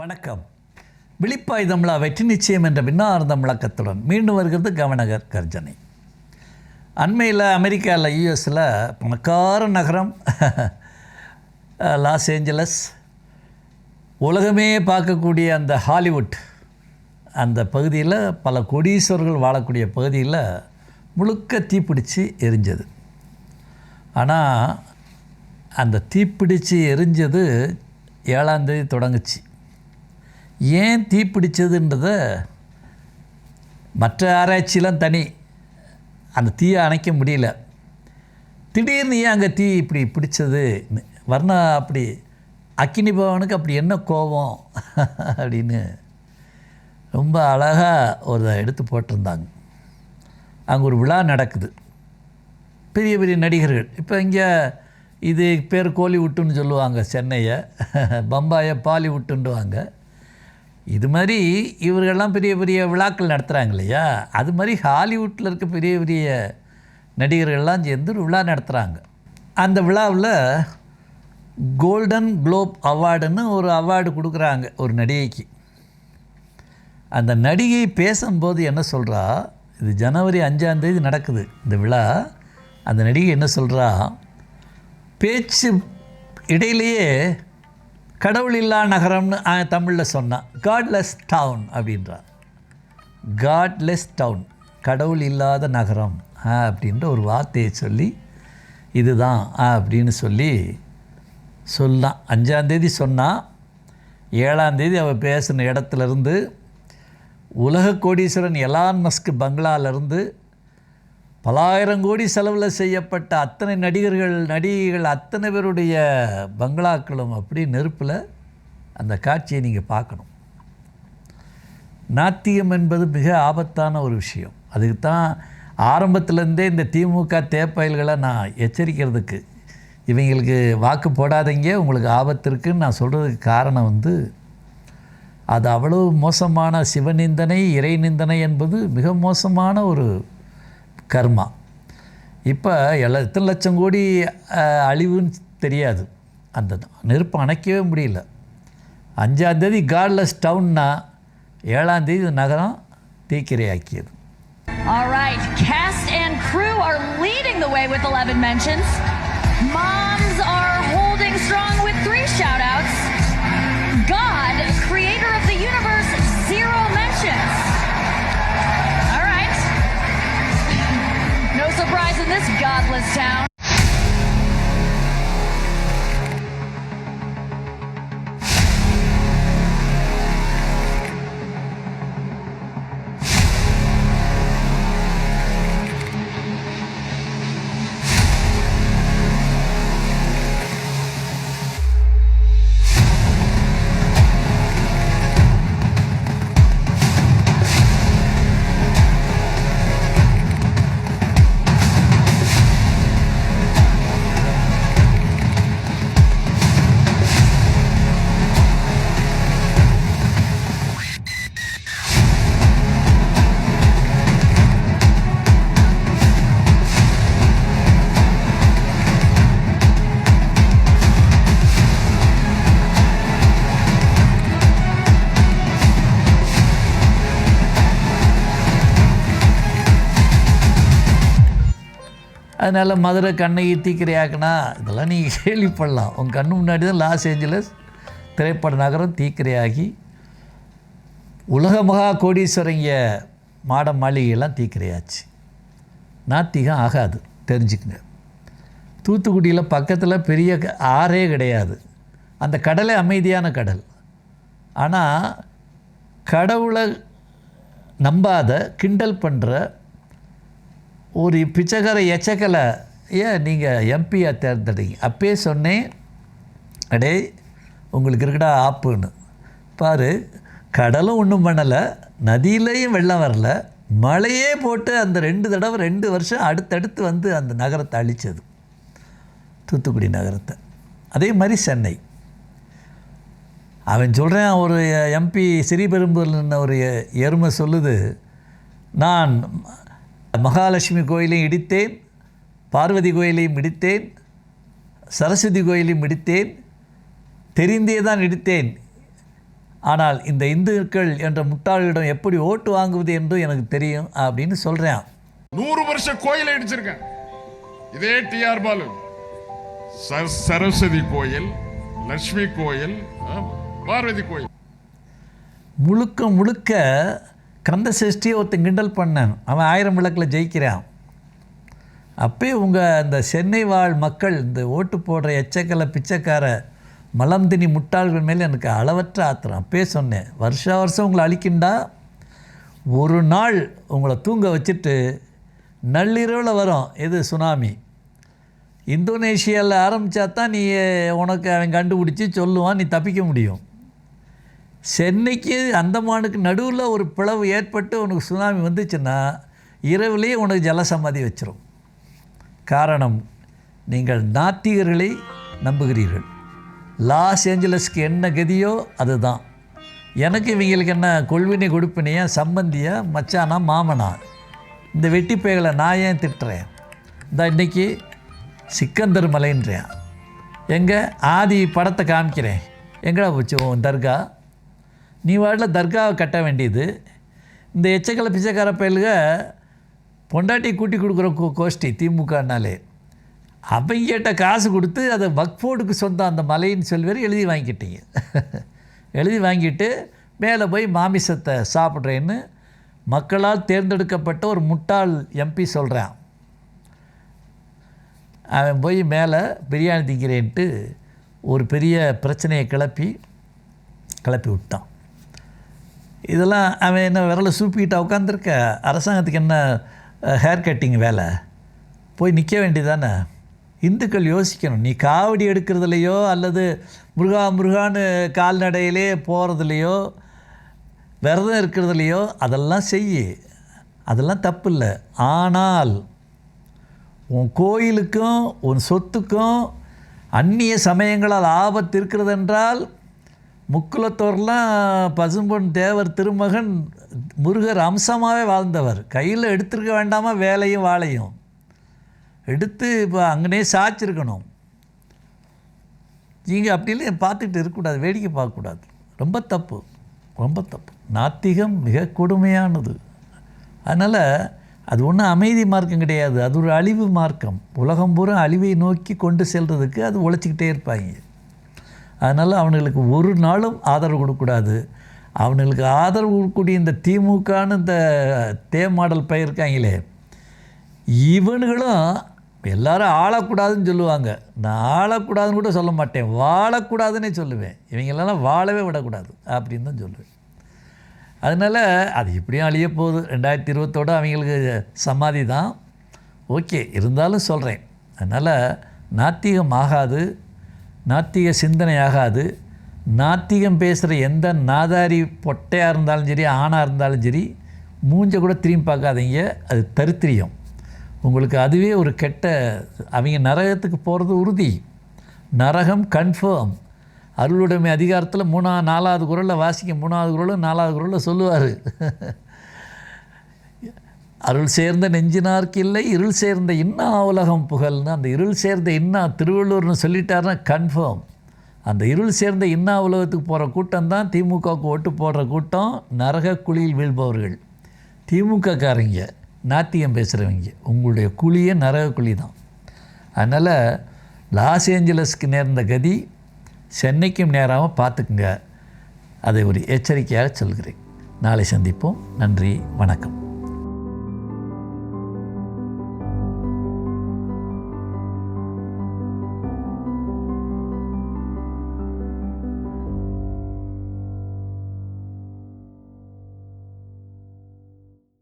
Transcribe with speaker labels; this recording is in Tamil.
Speaker 1: வணக்கம். விழிப்பாய் தமிழா வெற்றி நிச்சயம் என்ற பின்னார்ந்த முழக்கத்துடன் மீண்டும் வருகிறது கவனகர் கர்ஜனை. அண்மையில் அமெரிக்காவில் யூஎஸில் பணக்கார நகரம் லாஸ் ஏஞ்சலஸ் உலகமே பார்க்கக்கூடிய அந்த ஹாலிவுட் அந்த பகுதியில் பல கோடீஸ்வரர்கள் வாழக்கூடிய பகுதியில் முழுக்க தீப்பிடிச்சு எரிஞ்சது. ஆனால் அந்த தீப்பிடிச்சு எரிஞ்சது ஏழாந்தேதி தொடங்குச்சு. ஏன் தீப்பிடிச்சதுன்றத மற்ற ஆராய்ச்சியெலாம் தனி. அந்த தீயை அணைக்க முடியல. திடீர்னு ஏன் அங்கே தீ இப்படி பிடிச்சது? வர்ணா அப்படி அக்கினி பவனுக்கு அப்படி என்ன கோபம்? அப்படின்னு ரொம்ப அழகாக ஒரு எடுத்து போட்டிருந்தாங்க. அங்கே ஒரு விழா நடக்குது. பெரிய பெரிய நடிகர்கள். இப்போ இங்கே இது பேர் கோலிவுட்டுன்னு சொல்லுவாங்க சென்னையை. பம்பாயை பாலிவுட்டுன்றுவாங்க இது மாதிரி இவர்கள்லாம் பெரிய பெரிய விழாக்கள் நடத்துகிறாங்க இல்லையா? அது மாதிரி ஹாலிவுட்டில் இருக்க பெரிய பெரிய நடிகர்கள்லாம் சேர்ந்து ஒரு விழா நடத்துகிறாங்க அந்த விழாவில் கோல்டன் குளோப் அவார்டுன்னு ஒரு அவார்டு கொடுக்குறாங்க ஒரு நடிகைக்கு. அந்த நடிகை பேசும்போது என்ன சொல்கிறா இது ஜனவரி அஞ்சாந்தேதி நடக்குது. இந்த விழா. அந்த நடிகை என்ன சொல்கிறா பேச்சு இடையிலேயே கடவுள் இல்லா நகரம்னு தமிழில் சொன்னான் காட்லெஸ் டவுன் அப்படின்றான் காட்லெஸ் டவுன் கடவுள் இல்லாத நகரம் ஆ அப்படின்ற ஒரு வார்த்தையை சொல்லி இதுதான் ஆ அப்படின்னு சொல்லி சொன்னான். அஞ்சாந்தேதி சொன்னான் ஏழாந்தேதி அவள் பேசின இடத்துலேருந்து உலக கோடீஸ்வரன் எலான் மஸ்க் பங்களாலேருந்து பலாயிரம் கோடி செலவில் செய்யப்பட்ட அத்தனை நடிகர்கள் நடிகைகள் அத்தனை பேருடைய பங்களாக்களும் அப்படி நெருப்பில் அந்த காட்சியை நீங்கள் பார்க்கணும். நாத்தியம் என்பது மிக ஆபத்தான ஒரு விஷயம். அதுக்கு தான் ஆரம்பத்துலேருந்தே இந்த திமுக தேப்பயல்களை நான் எச்சரிக்கிறதுக்கு இவங்களுக்கு வாக்கு போடாதீங்க உங்களுக்கு ஆபத்து இருக்குன்னு நான் சொல்கிறதுக்கு காரணம் வந்து அது அவ்வளோ மோசமான சிவநிந்தனை இறை நிந்தனை என்பது மிக மோசமான ஒரு கர்மா இப்போ எல்லா எத்தனை லட்சம் கோடி அழிவுன்னு தெரியாது அந்த நெருப்பு அணைக்கவே முடியல அஞ்சாந்தேதி காட்லெஸ் டவுன்னா ஏழாந்தேதி நகரம் தீக்கிரையாக்கியது
Speaker 2: All right, cast and crew are leading the way with 11 mentions. Moms are holding strong with three shout outs. In this godless town.
Speaker 1: அதனால் மதுரை கண்ணகி தீக்கிரையாக்குனா இதெல்லாம் நீங்கள் கேள்விப்படலாம். உங்கள் கண்ணு முன்னாடி தான் லாஸ் ஏஞ்சலஸ் திரைப்பட நகரம் தீக்கிரையாகி உலக மகா கோடீஸ்வரங்க மாட மாளிகையெல்லாம் தீக்கிரையாச்சு. நாத்திகம் ஆகாது தெரிஞ்சுக்குங்க. தூத்துக்குடியில் பக்கத்தில் பெரிய க- ஆறே கிடையாது. அந்த கடலே அமைதியான கடல். ஆனால் கடவுளை நம்பாத கிண்டல் பண்ணுற ஒரு பிச்சைக்கார எச்சக்கலை. ஏன் நீங்கள் எம்பியாக தேர்ந்தெடுங்க அப்பயே சொன்னேன் அடே உங்களுக்கு இருக்கடா ஆப்புன்னு. பாரு கடலும் ஒன்றும் பண்ணலை நதியிலையும் வெள்ளம் வரல. மழையே போட்டு அந்த ரெண்டு தடவை ரெண்டு வருஷம் அடுத்தடுத்து வந்து அந்த நகரத்தை அழித்தது தூத்துக்குடி நகரத்தை. அதே மாதிரி சென்னை. அவன் சொல்கிறேன் ஒரு எம்பி ஸ்ரீபெரும்பூரில் ஒரு எருமை சொல்லுது. நான் மகாலட்சுமி கோயிலையும் இடித்தேன் பார்வதி கோயிலையும் இடித்தேன் சரஸ்வதி கோயிலையும் இடித்தேன் தெரிந்தே தான் இடித்தேன். ஆனால் இந்த இந்துக்கள் என்ற முட்டாள்களிடம் எப்படி ஓட்டு வாங்குவது என்று எனக்கு தெரியும் அப்படின்னு சொல்கிறேன்
Speaker 3: நூறு வருஷம் கோயிலை இடிச்சிருக்கேன். இதே டிஆர் பாலு. சர- சரஸ்வதி கோயில் லட்சுமி கோயில் பார்வதி கோயில்.
Speaker 1: முழுக்க முழுக்க கந்த சஷ்டியை ஒருத்தன் கிண்டல் பண்ணான். அவன் ஆயிரம் விளக்கில் ஜெயிக்கிறான். அப்பயே உங்கள் அந்த சென்னை வாழ் மக்கள் இந்த ஓட்டு போடுற எச்சக்கலை பிச்சைக்கார மலம்தினி முட்டாள்கள் மேலே எனக்கு அளவற்ற ஆத்திரம். அப்பயே சொன்னேன் வருஷா வருஷம் உங்களை அழிக்கிண்டா ஒரு நாள் உங்களை தூங்க வச்சுட்டு நள்ளிரவில் வரும். இது சுனாமி? இந்தோனேஷியாவில் ஆரம்பித்தா தான் நீ உனக்கு அவன் கண்டுபிடிச்சி சொல்லுவான் நீ தப்பிக்க முடியும். சென்னைக்கு அந்தமானுக்கு நடுவில் ஒரு பிளவு ஏற்பட்டு உனக்கு சுனாமி வந்துச்சுன்னா இரவுலேயே உனக்கு ஜலசமாதி வச்சிடும் காரணம் நீங்கள் நாத்திகர்களை நம்புகிறீர்கள். லாஸ் ஏஞ்சலஸ்க்கு என்ன கதியோ அதுதான். எனக்கு இவங்களுக்கு என்ன கொள்வினை கொடுப்பினையா சம்பந்தியா மச்சானா மாமனா? இந்த வெட்டி நான் ஏன் திட்டுறேன்? இந்த இன்னைக்கு சிக்கந்தர் மலைன்றேன் எங்கே ஆதி படத்தை காமிக்கிறேன். எங்கடா போச்சு உன் தர்கா? நீ வாட்டில் தர்காவை கட்ட வேண்டியது. இந்த எச்சக்கல பிச்சைக்கார பயலுக பொண்டாட்டி கூட்டி கொடுக்குற கோ- கோஷ்டி திமுகனாலே அவங்கிட்ட காசு கொடுத்து அதை வக்ஃபோர்டுக்கு சொந்தம் அந்த மலைன்னு சொல்வார் எழுதி வாங்கிக்கிட்டீங்க. எழுதி வாங்கிட்டு மேலே போய் மாமிசத்தை சாப்பிட்றேன்னு மக்களால் தேர்ந்தெடுக்கப்பட்ட ஒரு முட்டாள் எம்பி சொல்கிறான் அவன் போய் மேலே பிரியாணி திங்கிறேன்ட்டு ஒரு பெரிய பிரச்சனையை கிளப்பி கிளப்பி விட்டான். இதெல்லாம் அவன் என்ன விரலை சூப்பிக்கிட்டா உட்காந்துருக்க அரசாங்கத்துக்கு என்ன ஹேர் கட்டிங் வேலை? போய் நிற்க வேண்டியதானே இந்துக்கள் யோசிக்கணும். நீ காவடி எடுக்கிறதுலையோ அல்லது முருகா முருகான்னு கால்நடையிலே போகிறதுலையோ விரதம் இருக்கிறதுலையோ அதெல்லாம் செய். அதெல்லாம் தப்பு இல்லை ஆனால் உன் கோயிலுக்கும் உன் சொத்துக்கும் அந்நிய சமயங்களால் ஆபத்து இருக்கிறதென்றால் முக்குலத்தோர்லாம் பசும்பொன் தேவர் திருமகன் முருகர் அம்சமாகவே வாழ்ந்தவர். கையில் எடுத்திருக்க வேண்டாமா? வேலையும் வாழையும் எடுத்து இப்போ அங்கனே சாய்ச்சிருக்கணும். நீங்கள் அப்படிலாம் பார்த்துட்டு இருக்கக்கூடாது வேடிக்கை பார்க்கக்கூடாது. ரொம்ப தப்பு ரொம்ப தப்பு. நாத்திகம் மிக கொடுமையானது. அதனால் அது ஒன்றும் அமைதி மார்க்கம் கிடையாது. அது ஒரு அழிவு மார்க்கம். உலகம் பூரா அழிவை நோக்கி கொண்டு செல்கிறதுக்கு அது உழைச்சிக்கிட்டே இருப்பாங்க. அதனால் அவனுங்களுக்கு ஒரு நாளும் ஆதரவு கொடுக்கக்கூடாது. அவனுங்களுக்கு ஆதரவு கொடுக்கக்கூடிய இந்த திமுகன்னு இந்த தே மாடல் பயிருக்காங்களே இவனுகளும் இவனுங்களும் எல்லாரும் ஆளக்கூடாதுன்னு சொல்லுவாங்க. நான் ஆளக்கூடாதுன்னு கூட சொல்ல மாட்டேன். வாழக்கூடாதுன்னே சொல்லுவேன். இவங்களெல்லாம் வாழவே விடக்கூடாது அப்படின்னு தான் சொல்லுவேன். அதனால் அது எப்படியும் அழிய போகுது. ரெண்டாயிரத்தி இருபத்தோடு அவங்களுக்கு சமாதி தான் ஓகே இருந்தாலும் சொல்கிறேன் அதனால் நாத்திகம் ஆகாது. நாத்திக சிந்தனை ஆகாது நாத்திகம் பேசுகிற எந்த நாதாரி பொட்டையாக இருந்தாலும் சரி ஆணாக இருந்தாலும் சரி மூஞ்ச கூட திரும்பி பார்க்காதீங்க. அது தரித்திரியம். உங்களுக்கு அதுவே ஒரு கெட்ட அவங்க நரகத்துக்கு போகிறது உறுதி. நரகம் கன்ஃபார்ம் அருளுடைமை அதிகாரத்தில் மூணா நாலாவது குரலில் வாசிக்க மூணாவது குரலும் நாலாவது குரலில் சொல்லுவார். அருள் சேர்ந்த நெஞ்சினார்க்கு இல்லை இருள் சேர்ந்த இன்னா உலகம் புகழ்னு அந்த இருள் சேர்ந்த இன்னா திருவள்ளூர்னு சொல்லிட்டாருன்னா கன்ஃபார்ம் அந்த இருள் சேர்ந்த இன்னா உலகத்துக்கு போகிற கூட்டம் தான் திமுகவுக்கு ஓட்டு போடுற கூட்டம் நரக குழியில் வீழ்பவர்கள். திமுக காரங்க நாத்தியம் பேசுகிறவங்க உங்களுடைய குழியே நரக குழி தான். அதனால் லாஸ் ஏஞ்சலஸ்க்கு நேர்ந்த கதி சென்னைக்கும் நேராமல் பார்த்துக்குங்க. அதை ஒரு எச்சரிக்கையாக சொல்கிறேன். நாளை சந்திப்போம். நன்றி வணக்கம்.